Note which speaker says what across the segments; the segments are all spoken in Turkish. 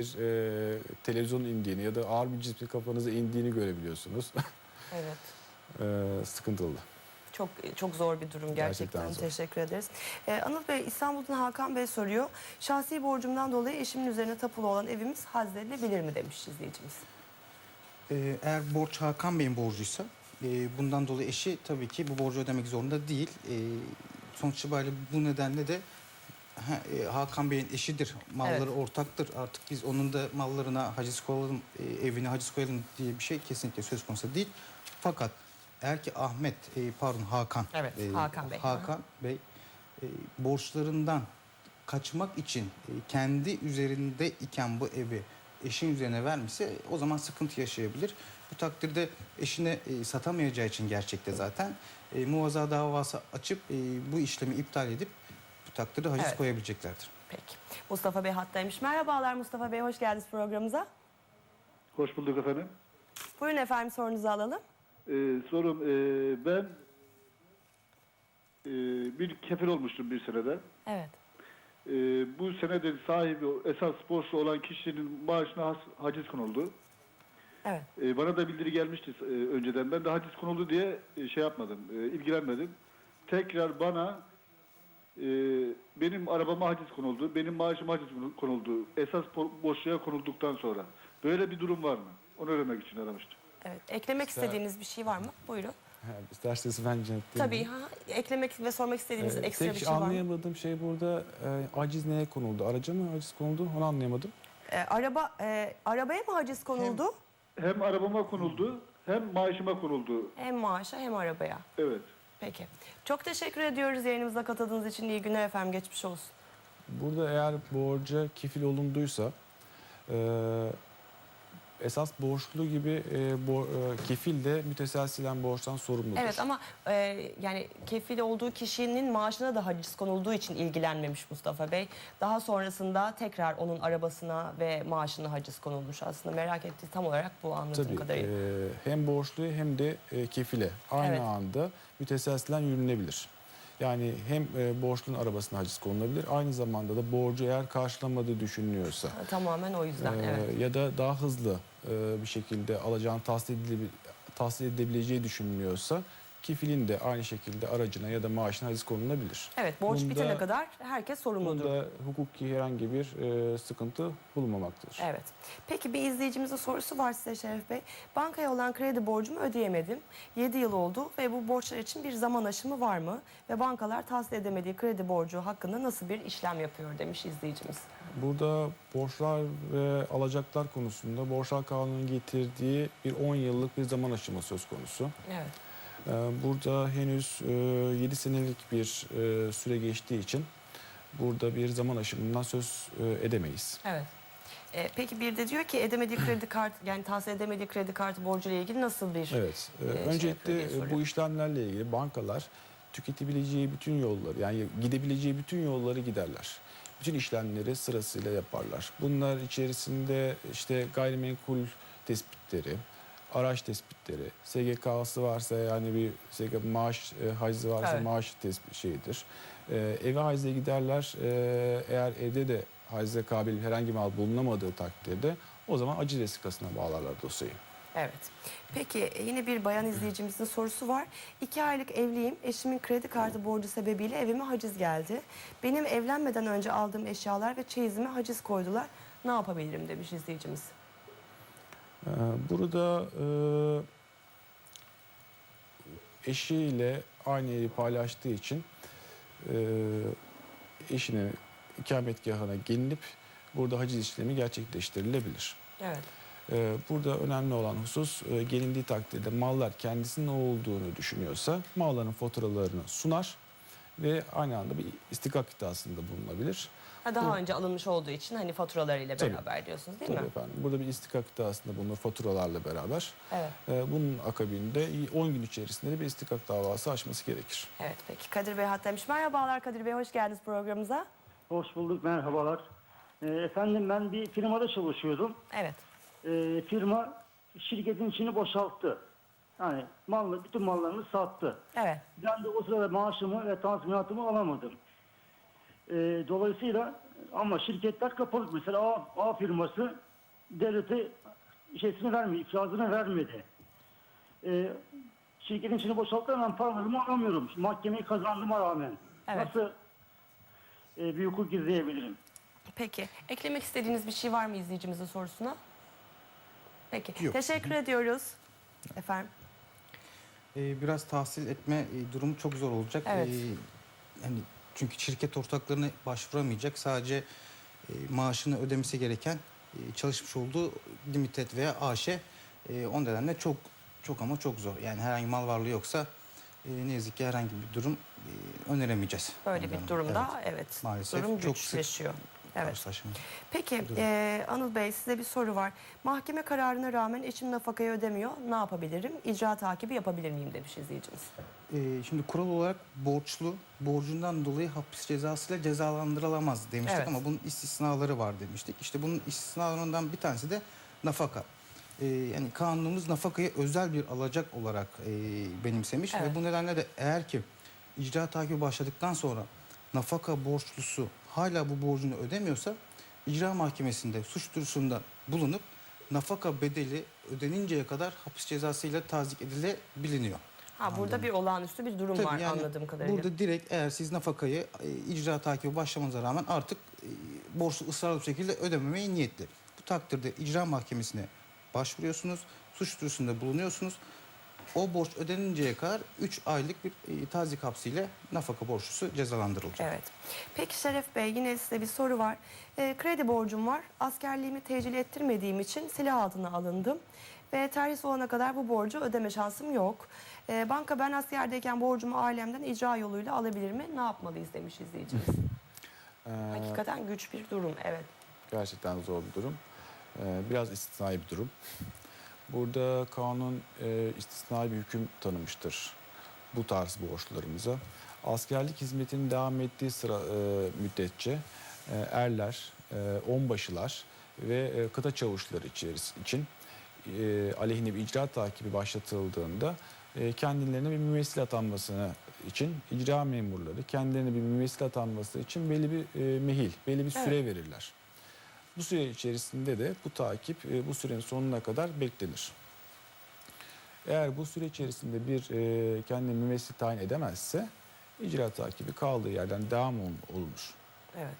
Speaker 1: bir e, televizyon indiğini ya da ağır bir cismin kafanıza indiğini görebiliyorsunuz.
Speaker 2: Evet.
Speaker 1: e, sıkıntılı.
Speaker 2: Çok çok zor bir durum gerçekten.
Speaker 1: Gerçekten zor.
Speaker 2: Teşekkür ederiz. Ee, Anıl Bey İstanbul'dan Hakan Bey soruyor. Şahsi borcumdan dolayı eşimin üzerine tapulu olan evimiz hazredilebilir mi demiş izleyicimiz.
Speaker 3: Ee, eğer borç Hakan Bey'in borcuysa e, bundan dolayı eşi tabii ki bu borcu ödemek zorunda değil. E, sonuç itibariyle bu nedenle de ha, e, Hakan Bey'in eşidir. Malları
Speaker 2: Evet.
Speaker 3: ortaktır. Artık biz onun da mallarına haciz koyalım, e, evine haciz koyalım diye bir şey kesinlikle söz konusu değil. Fakat eğer ki Ahmet, e, pardon Hakan.
Speaker 2: Evet, Hakan Bey.
Speaker 3: Hakan Bey e, borçlarından kaçmak için e, kendi üzerinde iken bu evi eşin üzerine vermişse o zaman sıkıntı yaşayabilir. Bu takdirde eşine e, satamayacağı için gerçekte zaten e, muvaza davası açıp e, bu işlemi iptal edip bu takdirde haciz
Speaker 2: Evet.
Speaker 3: koyabileceklerdir.
Speaker 2: Peki. Mustafa Bey hattaymış. Merhabalar Mustafa Bey. Hoş geldiniz programımıza.
Speaker 4: Hoş bulduk efendim.
Speaker 2: Buyurun efendim sorunuzu alalım.
Speaker 4: Ee, sorum ee, ben ee, bir kefil olmuştum bir senede.
Speaker 2: Evet.
Speaker 4: Ee, bu senede sahibi esas borçlu olan kişinin maaşına has, haciz konuldu.
Speaker 2: Evet.
Speaker 4: Ee, bana da bildiri gelmişti ee, önceden. Ben de haciz konuldu diye ee, şey yapmadım, ee, ilgilenmedim. Tekrar bana ee, benim arabama haciz konuldu, benim maaşıma haciz konuldu. Esas bo- borçluya konulduktan sonra. Böyle bir durum var mı? Onu öğrenmek için aramıştım.
Speaker 2: Evet. Eklemek
Speaker 1: İşte-
Speaker 2: istediğiniz bir şey var mı? Buyurun.
Speaker 1: Ha, İsterseniz ben cevaplaayım.
Speaker 2: Tabii. Ha, eklemek ve sormak istediğiniz
Speaker 1: Ee,
Speaker 2: ekstra bir şey var mı?
Speaker 1: anlayamadığım şey burada e, aciz neye konuldu? Araca mı aciz konuldu? Onu anlayamadım.
Speaker 2: Ee, araba e, arabaya mı haciz konuldu?
Speaker 4: Hem arabama konuldu, hem maaşıma konuldu.
Speaker 2: Hem maaşa hem arabaya.
Speaker 4: Evet.
Speaker 2: Peki. Çok teşekkür ediyoruz yayınımıza katıldığınız için. İyi günler efendim. Geçmiş olsun.
Speaker 1: Burada eğer borca kefil olunduysa e, esas borçlu gibi e, bo, e, kefil de müteselsilen borçtan sorumludur.
Speaker 2: Evet ama e, yani kefil olduğu kişinin maaşına da haciz konulduğu için ilgilenmemiş Mustafa Bey. Daha sonrasında tekrar onun arabasına ve maaşına haciz konulmuş aslında. Merak ettiği tam olarak bu anladığım
Speaker 1: Tabii
Speaker 2: kadarıyla.
Speaker 1: e, hem borçluya hem de e, kefile aynı
Speaker 2: Evet.
Speaker 1: anda müteselsilen yürünebilir. Yani hem e, borçlunun arabasına haciz konulabilir aynı zamanda da borcu eğer karşılamadığı düşünülüyorsa
Speaker 2: Tamamen o yüzden
Speaker 1: e,
Speaker 2: evet.
Speaker 1: ya da daha hızlı bir şekilde alacağını tahsil, edile- tahsil edebileceği düşünülüyorsa kefilin de aynı şekilde aracına ya da maaşına haciz konulabilir.
Speaker 2: Evet borç
Speaker 1: Bunda-
Speaker 2: bitene kadar herkes sorumludur.
Speaker 1: Bunda hukuki herhangi bir e, sıkıntı bulunmamaktadır.
Speaker 2: Evet. Peki bir izleyicimizin sorusu var size Şeref Bey. Bankaya olan kredi borcumu ödeyemedim. 7 yıl oldu ve bu borçlar için bir zaman aşımı var mı? Ve bankalar tahsil edemediği kredi borcu hakkında nasıl bir işlem yapıyor demiş izleyicimiz.
Speaker 1: Burada borçlar ve alacaklar konusunda borçlar kanunun getirdiği bir 10 yıllık bir zaman aşımı söz konusu.
Speaker 2: Evet.
Speaker 1: Ee, Burada henüz 7 senelik bir e, süre geçtiği için burada bir zaman aşımından söz e, edemeyiz.
Speaker 2: Evet. Peki bir de diyor ki edemediği kredi kart yani tahsil edemediği kredi kartı borcuyla ilgili nasıl bir
Speaker 1: Evet. e,
Speaker 2: e, şey
Speaker 1: Öncelikle e, bu işlemlerle ilgili bankalar tüketebileceği bütün yolları yani gidebileceği bütün yolları giderler. Bütün işlemleri sırasıyla yaparlar. Bunlar içerisinde işte gayrimenkul tespitleri, araç tespitleri, SGK'sı varsa yani bir SGK maaş e, haizi varsa
Speaker 2: Evet.
Speaker 1: maaş tespit şeyidir. E, eve haize giderler. E, eğer evde de haize kabil herhangi bir mal bulunamadığı takdirde o zaman acil vesikasına bağlarlar dosyayı.
Speaker 2: Evet. Peki e, yine bir bayan izleyicimizin sorusu var. İki aylık evliyim. Eşimin kredi kartı borcu sebebiyle evime haciz geldi. Benim evlenmeden önce aldığım eşyalar ve çeyizime haciz koydular. Ne yapabilirim demiş izleyicimiz.
Speaker 1: Ee, Burada e, eşiyle aynı evi paylaştığı için e, eşinin ikametgahına gelinip burada haciz işlemi gerçekleştirilebilir.
Speaker 2: Evet.
Speaker 1: Ee, Burada önemli olan husus e, gelindiği takdirde mallar kendisinin olduğunu düşünüyorsa malların faturalarını sunar ve aynı anda bir istikak iddiasında bulunabilir.
Speaker 2: Ha, daha önce alınmış olduğu için hani faturalarıyla
Speaker 1: Tabii.
Speaker 2: beraber diyorsunuz değil
Speaker 1: Tabii
Speaker 2: mi?
Speaker 1: efendim. Burada bir istikak iddiasında bulunur faturalarla beraber.
Speaker 2: Evet.
Speaker 1: Ee, Bunun akabinde 10 gün içerisinde de bir istikak davası açması gerekir.
Speaker 2: Evet peki. Kadir Bey hattaymış. Merhabalar Kadir Bey. Hoş geldiniz programımıza.
Speaker 5: Hoş bulduk, merhabalar. Ee, efendim ben bir firmada çalışıyordum.
Speaker 2: Evet.
Speaker 5: Ee, firma şirketin içini boşalttı. Yani mallı, bütün mallarını sattı.
Speaker 2: Evet.
Speaker 5: Ben de o sırada maaşımı ve tazminatımı alamadım. Ee, dolayısıyla Ama şirketler kapalı. Mesela A, A firması devlete şeysini vermiyor, ifrazını vermedi. Ee, şirketin içini boşalttı ben paralarımı alamıyorum. Mahkemeyi kazandığıma rağmen.
Speaker 2: Evet.
Speaker 5: Nasıl e, bir hukuk izleyebilirim?
Speaker 2: Peki. Eklemek istediğiniz bir şey var mı izleyicimizin sorusuna? Peki.
Speaker 3: Yok.
Speaker 2: Teşekkür ediyoruz. Efendim.
Speaker 3: Ee, biraz tahsil etme e, durumu çok zor olacak.
Speaker 2: Evet.
Speaker 3: Ee, yani çünkü şirket ortaklarına başvuramayacak. Sadece e, maaşını ödemesi gereken e, çalışmış olduğu limited veya AŞ. E, o nedenle çok çok ama çok zor. Yani herhangi mal varlığı yoksa e, ne yazık ki herhangi bir durum e, öneremeyeceğiz.
Speaker 2: Böyle bir durumda
Speaker 3: Evet.
Speaker 2: evet,
Speaker 3: Maalesef
Speaker 2: durum
Speaker 3: çok sık
Speaker 2: güçleşiyor. Evet.
Speaker 3: Karşılaşma.
Speaker 2: Peki eee, Anıl Bey size bir soru var. Mahkeme kararına rağmen eşim nafakayı ödemiyor. Ne yapabilirim? İcra takibi yapabilir miyim demiş izleyicimiz.
Speaker 3: Ee, şimdi kural olarak borçlu borcundan dolayı hapis cezasıyla cezalandırılamaz demiştik
Speaker 2: Evet.
Speaker 3: ama bunun istisnaları var demiştik. İşte bunun istisnalarından bir tanesi de nafaka. Ee, yani kanunumuz nafakayı özel bir alacak olarak e, benimsemiş
Speaker 2: Evet.
Speaker 3: ve bu nedenle de eğer ki icra takibi başladıktan sonra nafaka borçlusu hala bu borcunu ödemiyorsa icra mahkemesinde suç duyurusunda bulunup nafaka bedeli ödeninceye kadar hapis cezasıyla tazik edilebiliniyor.
Speaker 2: Ha burada bir olağanüstü bir durum
Speaker 3: Tabii
Speaker 2: var
Speaker 3: yani
Speaker 2: anladığım kadarıyla.
Speaker 3: Burada direkt eğer siz nafakayı e, icra takibi başlamanıza rağmen artık e, borçlu ısrarlı bir şekilde ödememeye niyetli. Bu takdirde icra mahkemesine başvuruyorsunuz, suç duyurusunda bulunuyorsunuz. O borç ödeninceye kadar 3 aylık bir e, tazik hapsiyle nafaka borçlusu cezalandırılacak.
Speaker 2: Evet. Peki Şeref Bey yine size bir soru var. Eee, kredi borcum var. Askerliğimi tecil ettirmediğim için silah altına alındım. Ve terhis olana kadar bu borcu ödeme şansım yok. Eee, banka ben askerdeyken borcumu ailemden icra yoluyla alabilir mi? Ne yapmalıyız demiş izleyicimiz.
Speaker 1: Ee,
Speaker 2: Hakikaten güç bir durum. Evet.
Speaker 1: Gerçekten zor bir durum. Ee, biraz istisnai bir durum. Burada kanun e, istisnai bir hüküm tanımıştır bu tarz borçlarımıza. Askerlik hizmetinin devam ettiği sıra e, müddetçe e, erler, e, onbaşılar ve e, kıta çavuşları içeris için e, aleyhine bir icra takibi başlatıldığında e, kendilerine bir mümessil atanmasını için icra memurları kendilerine bir mümessil atanması için belli bir e, mehil, belli bir süre verirler. Bu süre içerisinde de bu takip e, bu sürenin sonuna kadar beklenir. Eğer bu süre içerisinde bir e, kendine mümessil tayin edemezse icra takibi kaldığı yerden devam ol- olunur.
Speaker 2: Evet.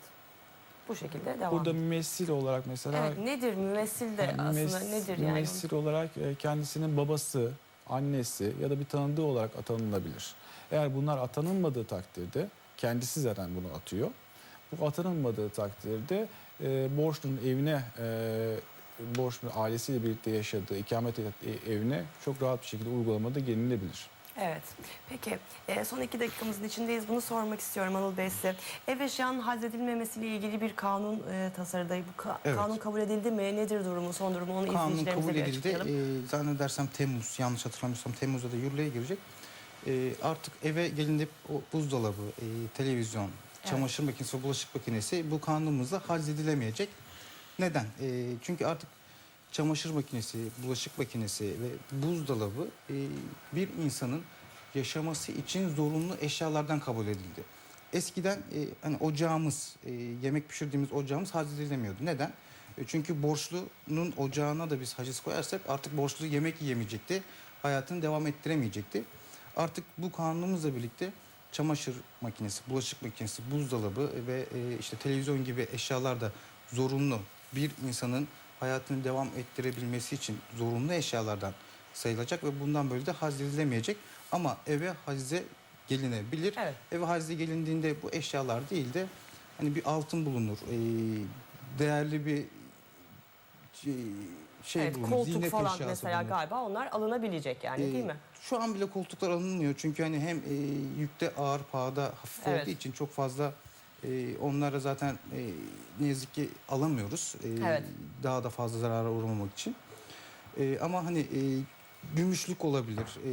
Speaker 2: Bu şekilde devam.
Speaker 1: Burada mümessil olarak mesela
Speaker 2: Evet nedir mümessil de
Speaker 1: yani
Speaker 2: aslında
Speaker 1: mümes-
Speaker 2: nedir yani?
Speaker 1: Mümessil olarak e, kendisinin babası, annesi ya da bir tanıdığı olarak atanılabilir. Eğer bunlar atanılmadığı takdirde kendisi zaten bunu atıyor. Bu atanılmadığı takdirde e, borçlunun evine e, borçlunun ailesiyle birlikte yaşadığı ikamet ettiği evine çok rahat bir şekilde uygulamada gelinebilir.
Speaker 2: Evet. Peki e, son iki dakikamızın içindeyiz. Bunu sormak istiyorum Anıl Bey size. Ev eşyanın hazredilmemesiyle ilgili bir kanun e, tasarıda. Bu ka-
Speaker 3: Evet.
Speaker 2: kanun kabul edildi mi? Nedir durumu, son durumu? Onu
Speaker 3: Kanun
Speaker 2: izleyicilerimize
Speaker 3: kabul edildi. Ee, zannedersem Temmuz, yanlış hatırlamıyorsam Temmuz'da da yürürlüğe girecek. Ee, artık eve gelinip o buzdolabı, e, televizyon, çamaşır makinesi bulaşık makinesi bu kanunumuzda hazredilemeyecek. Neden? Ee, çünkü artık çamaşır makinesi, bulaşık makinesi ve buzdolabı e, bir insanın yaşaması için zorunlu eşyalardan kabul edildi. Eskiden e, hani ocağımız, e, yemek pişirdiğimiz ocağımız hazredilemiyordu. Neden? E, çünkü borçlunun ocağına da biz haciz koyarsak artık borçlu yemek yiyemeyecekti. Hayatını devam ettiremeyecekti. Artık bu kanunumuzla birlikte çamaşır makinesi, bulaşık makinesi, buzdolabı ve e, işte televizyon gibi eşyalar da zorunlu. Bir insanın hayatını devam ettirebilmesi için zorunlu eşyalardan sayılacak ve bundan böyle de hazredilemeyecek. Ama eve hacize gelinebilir.
Speaker 2: Evet.
Speaker 3: Eve hacize gelindiğinde bu eşyalar değil de hani bir altın bulunur, e, değerli bir şey, şey
Speaker 2: evet,
Speaker 3: bulunur,
Speaker 2: koltuk
Speaker 3: ziynet
Speaker 2: falan mesela
Speaker 3: bulunur.
Speaker 2: galiba onlar alınabilecek yani
Speaker 3: Ee,
Speaker 2: değil mi?
Speaker 3: Şu an bile koltuklar alınmıyor çünkü hani hem e, yükte ağır pahada hafif
Speaker 2: Evet.
Speaker 3: olduğu için çok fazla e, onlara zaten e, ne yazık ki alamıyoruz. E,
Speaker 2: Evet.
Speaker 3: Daha da fazla zarara uğramamak için. E, ama hani e, gümüşlük olabilir, e,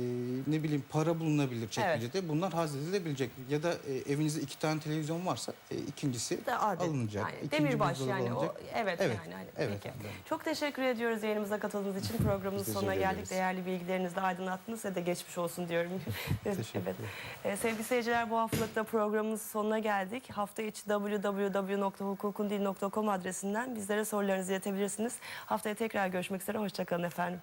Speaker 3: ne bileyim para bulunabilir çekmecede. Bunlar hazredilebilecek. Ya da e, evinizde iki tane televizyon varsa e, ikincisi
Speaker 2: de adet.
Speaker 3: alınacak.
Speaker 2: Yani
Speaker 3: İkinci
Speaker 2: demirbaş
Speaker 3: buzdolabı
Speaker 2: yani o
Speaker 3: alınacak.
Speaker 2: evet,
Speaker 3: Evet,
Speaker 2: yani hani
Speaker 3: evet
Speaker 2: peki.
Speaker 3: efendim.
Speaker 2: Çok teşekkür ediyoruz yayınımıza katıldığınız için programımızın
Speaker 1: Biz
Speaker 2: sonuna
Speaker 1: teşekkür
Speaker 2: geldik.
Speaker 1: ederiz.
Speaker 2: Değerli bilgilerinizle aydınlattınız ve de geçmiş olsun diyorum.
Speaker 3: Teşekkür ederim.
Speaker 2: Ee, sevgili seyirciler bu haftalık da programımızın sonuna geldik. Hafta içi www.hukukundil.com adresinden bizlere sorularınızı iletebilirsiniz. Haftaya tekrar görüşmek üzere. Hoşçakalın efendim.